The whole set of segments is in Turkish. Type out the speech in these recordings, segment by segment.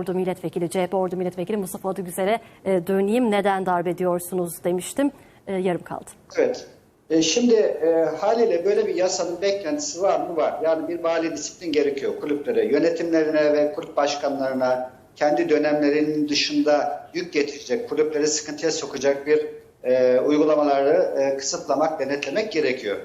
Ordu Milletvekili, CHP Ordu Milletvekili Mustafa Adıgüzel'e e, döneyim. Neden darbe diyorsunuz demiştim. E, yarım kaldı. Evet. E, şimdi e, haliyle böyle bir yasanın beklentisi var mı? Var. Yani bir mali disiplin gerekiyor kulüplere, yönetimlerine ve kulüp başkanlarına kendi dönemlerinin dışında yük getirecek, kulüpleri sıkıntıya sokacak bir e, uygulamaları e, kısıtlamak, denetlemek gerekiyor.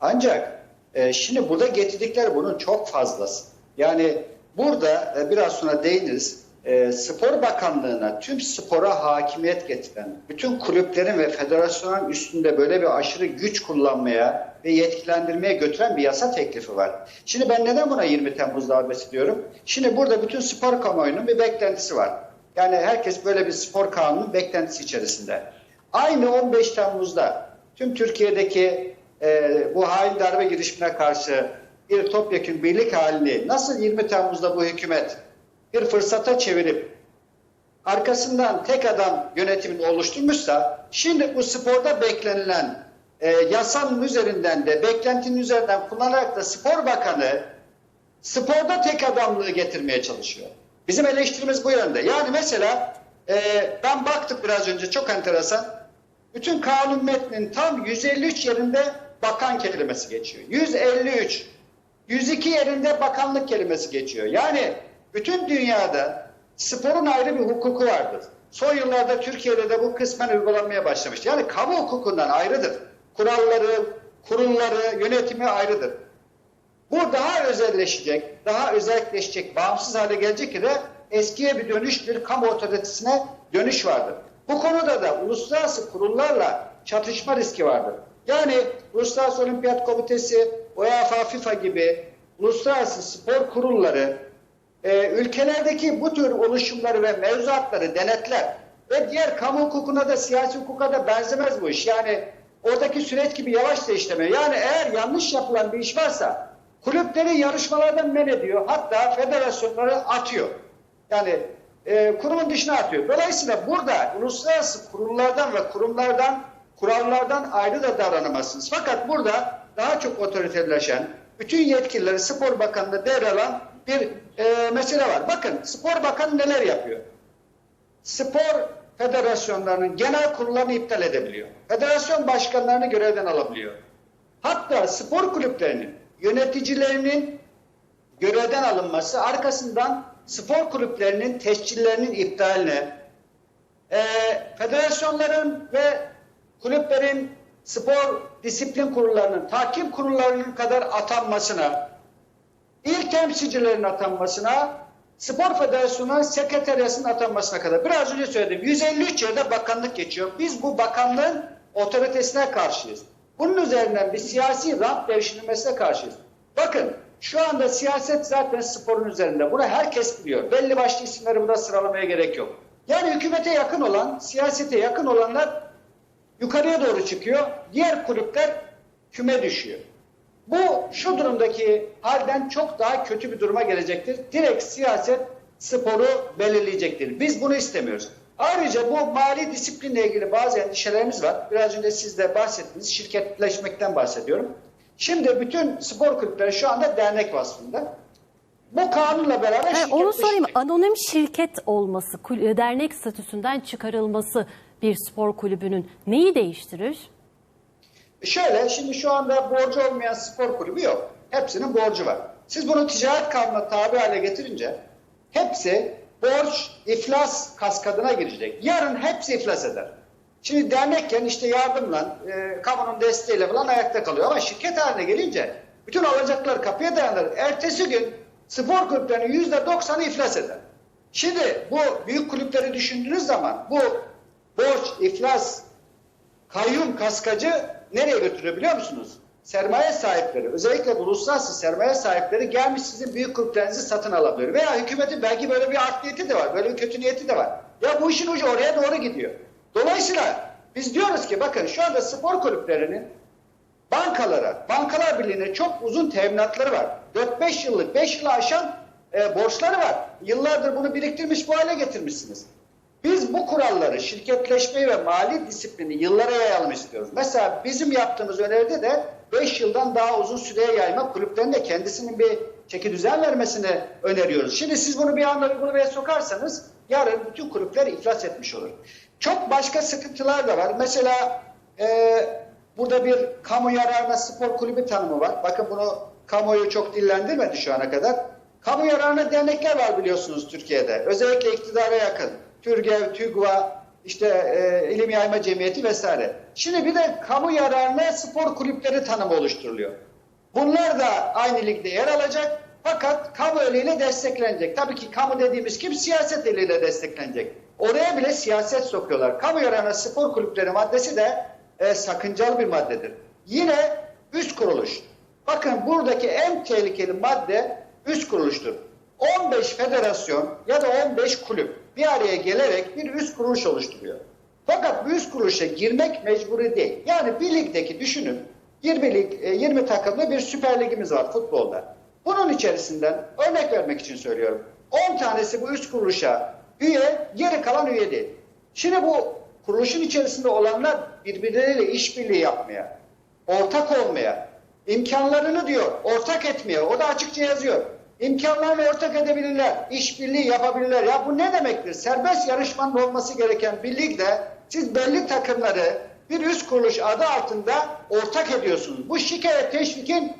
Ancak e, şimdi burada getirdikleri bunun çok fazlası. Yani burada e, biraz sonra değiniriz. E, Spor Bakanlığı'na tüm spora hakimiyet getiren, bütün kulüplerin ve federasyonun üstünde böyle bir aşırı güç kullanmaya ve yetkilendirmeye götüren bir yasa teklifi var. Şimdi ben neden buna 20 Temmuz darbesi diyorum? Şimdi burada bütün spor kamuoyunun bir beklentisi var. Yani herkes böyle bir spor kanunun beklentisi içerisinde. Aynı 15 Temmuz'da tüm Türkiye'deki e, bu hain darbe girişimine karşı bir topyekun birlik halini nasıl 20 Temmuz'da bu hükümet bir fırsata çevirip arkasından tek adam yönetimini oluşturmuşsa şimdi bu sporda beklenilen e, yasanın üzerinden de beklentinin üzerinden kullanarak da spor bakanı sporda tek adamlığı getirmeye çalışıyor. Bizim eleştirimiz bu yönde. Yani mesela e, ben baktık biraz önce çok enteresan. Bütün kanun metninin tam 153 yerinde bakan kelimesi geçiyor. 153. 102 yerinde bakanlık kelimesi geçiyor. Yani bütün dünyada sporun ayrı bir hukuku vardır. Son yıllarda Türkiye'de de bu kısmen uygulanmaya başlamış. Yani kamu hukukundan ayrıdır. Kuralları, kurulları, yönetimi ayrıdır. Bu daha özelleşecek, daha özelleşecek, bağımsız hale gelecek ki de eskiye bir dönüş, bir kamu otoritesine dönüş vardır. Bu konuda da uluslararası kurullarla çatışma riski vardır. Yani Uluslararası Olimpiyat Komitesi, UEFA, FIFA gibi uluslararası spor kurulları e, ülkelerdeki bu tür oluşumları ve mevzuatları denetler. Ve diğer kamu hukukuna da siyasi hukuka da benzemez bu iş. Yani oradaki süreç gibi yavaş da işlemiyor. Yani eğer yanlış yapılan bir iş varsa kulüpleri yarışmalardan men ediyor. Hatta federasyonları atıyor. Yani e, kurumun dışına atıyor. Dolayısıyla burada uluslararası kurullardan ve kurumlardan, kurallardan ayrı da davranamazsınız. Fakat burada daha çok otoriteleşen, bütün yetkileri Spor Bakanlığı devralan bir e, mesele var. Bakın Spor Bakanı neler yapıyor? Spor federasyonlarının genel kurullarını iptal edebiliyor. Federasyon başkanlarını görevden alabiliyor. Hatta spor kulüplerinin yöneticilerinin görevden alınması arkasından spor kulüplerinin tescillerinin iptaline, e, federasyonların ve kulüplerin spor disiplin kurullarının, takip kurullarının kadar atanmasına, il temsilcilerin atanmasına, spor federasyonuna sekreteriyasının atanmasına kadar. Biraz önce söyledim. 153 yerde bakanlık geçiyor. Biz bu bakanlığın otoritesine karşıyız. Bunun üzerinden bir siyasi rant devşirilmesine karşıyız. Bakın şu anda siyaset zaten sporun üzerinde. Bunu herkes biliyor. Belli başlı isimleri burada sıralamaya gerek yok. Yani hükümete yakın olan, siyasete yakın olanlar yukarıya doğru çıkıyor. Diğer kulüpler küme düşüyor. Bu şu durumdaki halden çok daha kötü bir duruma gelecektir. Direkt siyaset sporu belirleyecektir. Biz bunu istemiyoruz. Ayrıca bu mali disiplinle ilgili bazı endişelerimiz var. Biraz önce siz de bahsettiniz. Şirketleşmekten bahsediyorum. Şimdi bütün spor kulüpleri şu anda dernek vasfında. Bu kanunla beraber Ha, onu sorayım. Anonim şirket olması, kul- dernek statüsünden çıkarılması bir spor kulübünün neyi değiştirir? Şöyle şimdi şu anda borcu olmayan spor kulübü yok. Hepsinin borcu var. Siz bunu ticaret kanununa tabi hale getirince hepsi borç iflas kaskadına girecek. Yarın hepsi iflas eder. Şimdi dernekken işte yardımla, e, kamunun desteğiyle falan ayakta kalıyor. Ama şirket haline gelince bütün alacaklar kapıya dayanır. Ertesi gün spor kulüplerinin yüzde doksanı iflas eder. Şimdi bu büyük kulüpleri düşündüğünüz zaman bu borç, iflas, kayyum kaskacı nereye götürüyor biliyor musunuz? Sermaye sahipleri, özellikle uluslararası sermaye sahipleri gelmiş sizin büyük kulüplerinizi satın alabiliyor. Veya hükümetin belki böyle bir art niyeti de var, böyle bir kötü niyeti de var. Ya bu işin ucu oraya doğru gidiyor. Dolayısıyla biz diyoruz ki bakın şu anda spor kulüplerinin bankalara, bankalar birliğine çok uzun teminatları var. 4-5 yıllık, 5 yılı aşan e, borçları var. Yıllardır bunu biriktirmiş bu hale getirmişsiniz. Biz bu kuralları, şirketleşmeyi ve mali disiplini yıllara yayalım istiyoruz. Mesela bizim yaptığımız öneride de 5 yıldan daha uzun süreye yayma kulüplerin de kendisinin bir çeki düzen vermesini öneriyoruz. Şimdi siz bunu bir anda uygulamaya sokarsanız yarın bütün kulüpler iflas etmiş olur. Çok başka sıkıntılar da var. Mesela e, burada bir kamu yararına spor kulübü tanımı var. Bakın bunu kamuoyu çok dillendirmedi şu ana kadar. Kamu yararına dernekler var biliyorsunuz Türkiye'de. Özellikle iktidara yakın. TÜRGEV, TÜGVA, işte e, İlim Yayma Cemiyeti vesaire. Şimdi bir de kamu yararına spor kulüpleri tanımı oluşturuluyor. Bunlar da aynı ligde yer alacak fakat kamu eliyle desteklenecek. Tabii ki kamu dediğimiz kim siyaset eliyle desteklenecek. Oraya bile siyaset sokuyorlar. Kamu yararına spor kulüpleri maddesi de e, sakıncalı bir maddedir. Yine üst kuruluş. Bakın buradaki en tehlikeli madde üst kuruluştur. 15 federasyon ya da 15 kulüp bir araya gelerek bir üst kuruluş oluşturuyor. Fakat bu üst kuruluşa girmek mecburi değil. Yani bir ligdeki düşünün 20 lig, e, 20 takımlı bir süper ligimiz var futbolda. Bunun içerisinden örnek vermek için söylüyorum. 10 tanesi bu üst kuruluşa üye, geri kalan üye değil. Şimdi bu kuruluşun içerisinde olanlar birbirleriyle işbirliği yapmaya, ortak olmaya, imkanlarını diyor ortak etmeye, o da açıkça yazıyor. İmkanlarını ortak edebilirler, işbirliği yapabilirler. Ya bu ne demektir? Serbest yarışmanın olması gereken bir ligde siz belli takımları bir üst kuruluş adı altında ortak ediyorsunuz. Bu şike ve teşvikin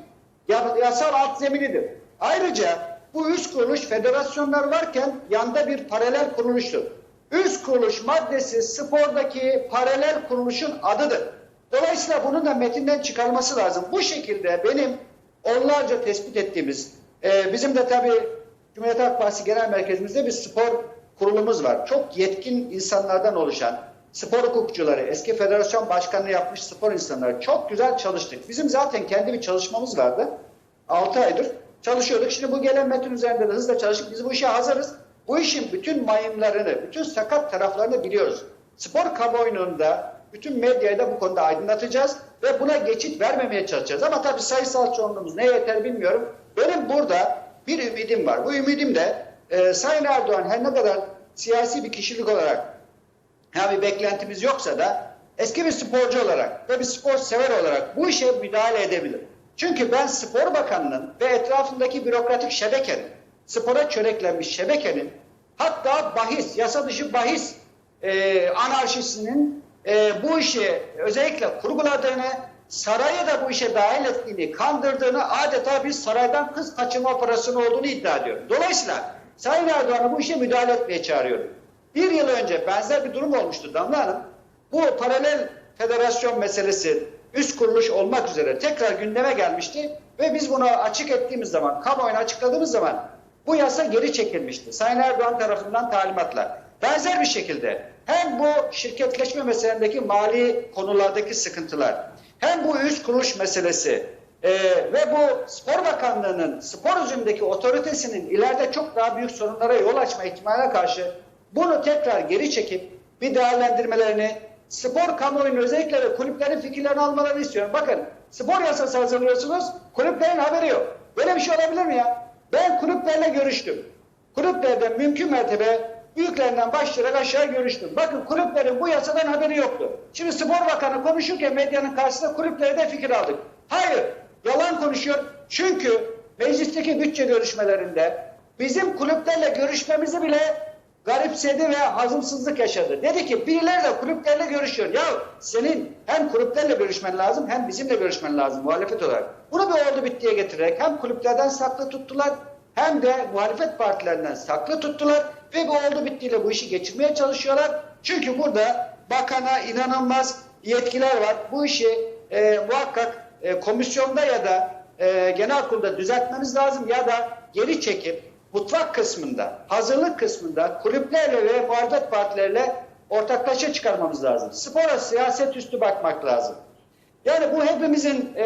yasal alt zeminidir. Ayrıca bu üst kuruluş federasyonlar varken yanda bir paralel kuruluştur. Üst kuruluş maddesi spordaki paralel kuruluşun adıdır. Dolayısıyla bunun da metinden çıkarılması lazım. Bu şekilde benim onlarca tespit ettiğimiz, e, bizim de tabii Cumhuriyet Halk Partisi Genel Merkezimizde bir spor kurulumuz var. Çok yetkin insanlardan oluşan, spor hukukçuları, eski federasyon başkanlığı yapmış spor insanları çok güzel çalıştık. Bizim zaten kendi bir çalışmamız vardı. 6 aydır çalışıyorduk. Şimdi bu gelen metin üzerinde de hızla çalıştık. Biz bu işe hazırız. Bu işin bütün mayınlarını, bütün sakat taraflarını biliyoruz. Spor kamuoyunda, bütün medyayı da bu konuda aydınlatacağız ve buna geçit vermemeye çalışacağız. Ama tabii sayısal çoğunluğumuz ne yeter bilmiyorum. Benim burada bir ümidim var. Bu ümidim de e, Sayın Erdoğan her ne kadar siyasi bir kişilik olarak yani bir beklentimiz yoksa da eski bir sporcu olarak ve bir spor sever olarak bu işe müdahale edebilir. Çünkü ben spor bakanının ve etrafındaki bürokratik şebekenin, spora çöreklenmiş şebekenin hatta bahis, yasa dışı bahis e, anarşisinin e, bu işi özellikle kurguladığını, sarayı da bu işe dahil ettiğini, kandırdığını adeta bir saraydan kız kaçırma operasyonu olduğunu iddia ediyor. Dolayısıyla Sayın Erdoğan'ı bu işe müdahale etmeye çağırıyorum. Bir yıl önce benzer bir durum olmuştu Damla Hanım. Bu paralel federasyon meselesi üst kuruluş olmak üzere tekrar gündeme gelmişti ve biz bunu açık ettiğimiz zaman, kamuoyuna açıkladığımız zaman bu yasa geri çekilmişti. Sayın Erdoğan tarafından talimatla. Benzer bir şekilde hem bu şirketleşme meselendeki mali konulardaki sıkıntılar, hem bu üst kuruluş meselesi e, ve bu spor bakanlığının spor üzerindeki otoritesinin ileride çok daha büyük sorunlara yol açma ihtimaline karşı bunu tekrar geri çekip bir değerlendirmelerini spor kamuoyunun özellikle de kulüplerin fikirlerini almalarını istiyorum. Bakın spor yasası hazırlıyorsunuz kulüplerin haberi yok. Böyle bir şey olabilir mi ya? Ben kulüplerle görüştüm. Kulüplerden mümkün mertebe büyüklerinden başlayarak aşağı görüştüm. Bakın kulüplerin bu yasadan haberi yoktu. Şimdi spor bakanı konuşurken medyanın karşısında kulüplere de fikir aldık. Hayır, yalan konuşuyor. Çünkü meclisteki bütçe görüşmelerinde bizim kulüplerle görüşmemizi bile garipsedi ve hazımsızlık yaşadı. Dedi ki birileri de kulüplerle görüşüyor. Ya senin hem kulüplerle görüşmen lazım hem bizimle görüşmen lazım muhalefet olarak. Bunu bir oldu bittiye getirerek hem kulüplerden saklı tuttular hem de muhalefet partilerinden saklı tuttular ve bu oldu bittiyle bu işi geçirmeye çalışıyorlar. Çünkü burada bakana inanılmaz yetkiler var. Bu işi e, muhakkak e, komisyonda ya da e, genel kurulda düzeltmeniz lazım ya da geri çekip mutfak kısmında, hazırlık kısmında kulüplerle ve muhalefet partilerle ortaklaşa çıkarmamız lazım. Spora siyaset üstü bakmak lazım. Yani bu hepimizin e,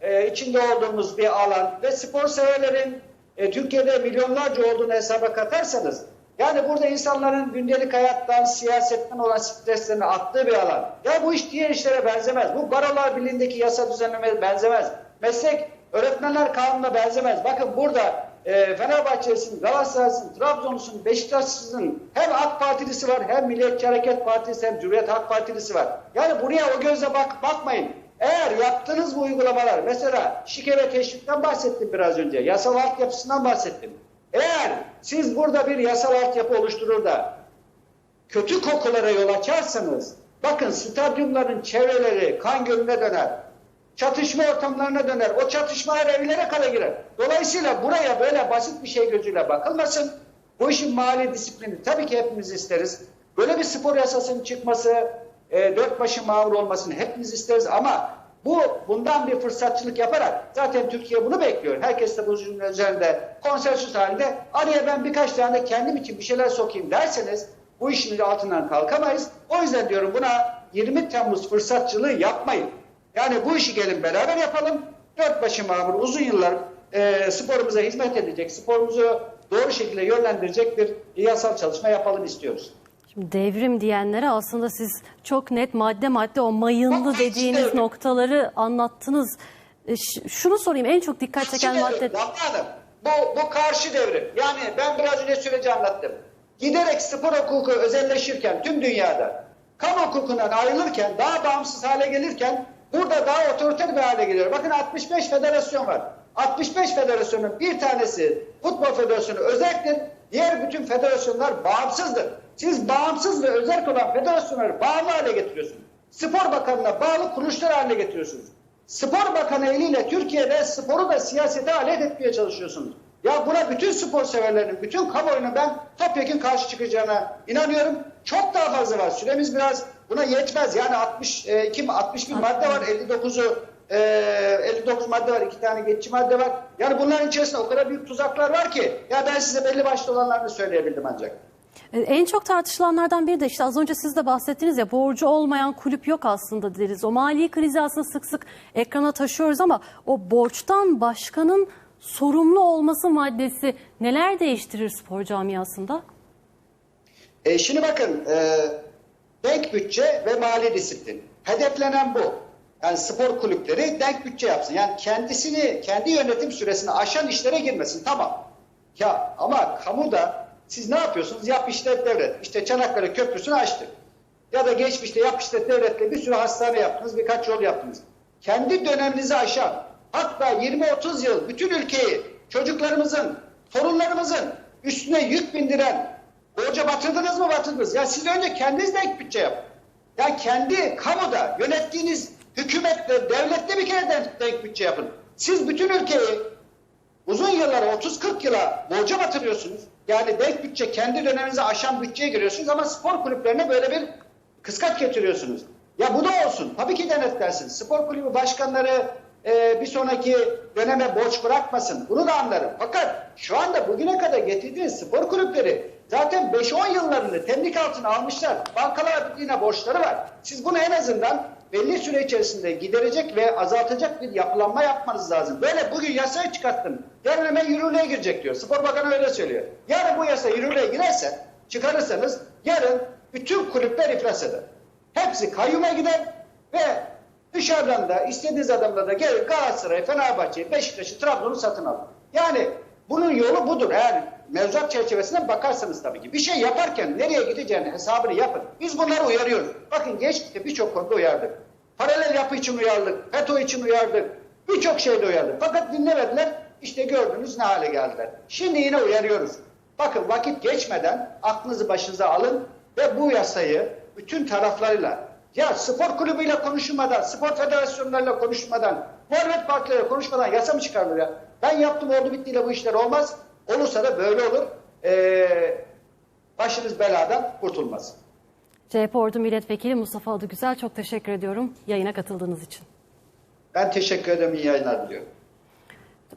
e, içinde olduğumuz bir alan ve spor severlerin e, Türkiye'de milyonlarca olduğunu hesaba katarsanız yani burada insanların gündelik hayattan, siyasetten olan streslerini attığı bir alan. Ya bu iş diğer işlere benzemez. Bu Barolar Birliği'ndeki yasa düzenleme benzemez. Meslek öğretmenler kanununa benzemez. Bakın burada e, Fenerbahçe'sin, Galatasaray'sın, Trabzon'sun, Beşiktaş'sın hem AK Partilisi var hem Milliyetçi Hareket Partisi hem Cumhuriyet Halk Partilisi var. Yani buraya o gözle bak bakmayın. Eğer yaptığınız bu uygulamalar mesela şike ve teşvikten bahsettim biraz önce. Yasal altyapısından bahsettim. Eğer siz burada bir yasal altyapı oluşturur da kötü kokulara yol açarsanız bakın stadyumların çevreleri kan gölüne döner. Çatışma ortamlarına döner. O çatışmalar evlere kadar girer. Dolayısıyla buraya böyle basit bir şey gözüyle bakılmasın. Bu işin mali disiplini tabii ki hepimiz isteriz. Böyle bir spor yasasının çıkması, e, dört başı mağur olmasını hepimiz isteriz ama bu bundan bir fırsatçılık yaparak zaten Türkiye bunu bekliyor. Herkes de bu cümle üzerinde konsensüs halinde araya ben birkaç tane kendim için bir şeyler sokayım derseniz bu işin altından kalkamayız. O yüzden diyorum buna 20 Temmuz fırsatçılığı yapmayın. Yani bu işi gelin beraber yapalım. Dört başı mamur uzun yıllar e, sporumuza hizmet edecek, sporumuzu doğru şekilde yönlendirecek bir yasal çalışma yapalım istiyoruz. Şimdi devrim diyenlere aslında siz çok net madde madde o mayınlı dediğiniz işte- noktaları anlattınız. E, Şunu sorayım en çok dikkat çeken Karşı madde... devrim, Hanım, bu, bu karşı devrim. Yani ben biraz önce süreci anlattım. Giderek spor hukuku özelleşirken tüm dünyada, kamu hukukundan ayrılırken, daha bağımsız hale gelirken burada daha otoriter bir hale geliyor. Bakın 65 federasyon var. 65 federasyonun bir tanesi futbol federasyonu özeldir. Diğer bütün federasyonlar bağımsızdır. Siz bağımsız ve özel olan federasyonları bağlı hale getiriyorsunuz. Spor Bakanı'na bağlı kuruluşlar haline getiriyorsunuz. Spor Bakanı eliyle Türkiye'de sporu da siyasete alet etmeye çalışıyorsunuz. Ya buna bütün spor severlerinin, bütün kamuoyunun ben topyekun karşı çıkacağına inanıyorum. Çok daha fazla var. Süremiz biraz buna yetmez. Yani 60, e, kim, 60 bin madde var. 59'u e, 59 madde var. iki tane geçici madde var. Yani bunların içerisinde o kadar büyük tuzaklar var ki. Ya ben size belli başlı olanlarını söyleyebildim ancak. E, En çok tartışılanlardan biri de işte az önce siz de bahsettiniz ya borcu olmayan kulüp yok aslında deriz. O mali krizi aslında sık sık ekrana taşıyoruz ama o borçtan başkanın sorumlu olması maddesi neler değiştirir spor camiasında? E, şimdi bakın e, denk bütçe ve mali disiplin. Hedeflenen bu. Yani spor kulüpleri denk bütçe yapsın. Yani kendisini, kendi yönetim süresini aşan işlere girmesin. Tamam. Ya ama kamuda siz ne yapıyorsunuz? Yap işlet devlet. İşte Çanakkale Köprüsü'nü açtık. Ya da geçmişte yap işlet devletle bir sürü hastane yaptınız, birkaç yol yaptınız. Kendi döneminizi aşan, hatta 20-30 yıl bütün ülkeyi çocuklarımızın, torunlarımızın üstüne yük bindiren borca batırdınız mı batırdınız? Ya siz önce kendiniz denk bütçe yapın. Ya kendi kamuda yönettiğiniz hükümetle, devlette bir kere denk, denk bütçe yapın. Siz bütün ülkeyi uzun yıllara 30-40 yıla borca batırıyorsunuz. Yani denk bütçe kendi döneminizi aşan bütçeye giriyorsunuz ama spor kulüplerine böyle bir kıskaç getiriyorsunuz. Ya bu da olsun. Tabii ki denetlensin. Spor kulübü başkanları e, bir sonraki döneme borç bırakmasın. Bunu da anlarım. Fakat şu anda bugüne kadar getirdiğiniz spor kulüpleri zaten 5-10 yıllarını temlik altına almışlar. Bankalar yine borçları var. Siz bunu en azından belli süre içerisinde giderecek ve azaltacak bir yapılanma yapmanız lazım. Böyle bugün yasayı çıkarttım. Yarın hemen yürürlüğe girecek diyor. Spor Bakanı öyle söylüyor. Yarın bu yasa yürürlüğe girerse, çıkarırsanız yarın bütün kulüpler iflas eder. Hepsi kayyuma gider ve dışarıdan da istediğiniz adamla da gelir Galatasaray, Fenerbahçe, Beşiktaş'ı, Trabzon'u satın alır. Yani bunun yolu budur. Eğer mevzuat çerçevesinden bakarsanız tabii ki. Bir şey yaparken nereye gideceğini hesabını yapın. Biz bunları uyarıyoruz. Bakın geçmişte birçok konuda uyardık. Paralel yapı için uyardık. FETÖ için uyardık. Birçok şeyde uyardık. Fakat dinlemediler. İşte gördünüz ne hale geldiler. Şimdi yine uyarıyoruz. Bakın vakit geçmeden aklınızı başınıza alın ve bu yasayı bütün taraflarıyla ya spor kulübüyle konuşulmadan, spor federasyonlarıyla konuşmadan, muhalefet partileriyle konuşmadan yasa mı çıkarılır ya? Ben yaptım oldu bittiyle bu işler olmaz. Olursa da böyle olur. Ee, başınız beladan kurtulmaz. CHP Ordu Milletvekili Mustafa Adıgüzel çok teşekkür ediyorum yayına katıldığınız için. Ben teşekkür ederim. İyi yayınlar diliyorum.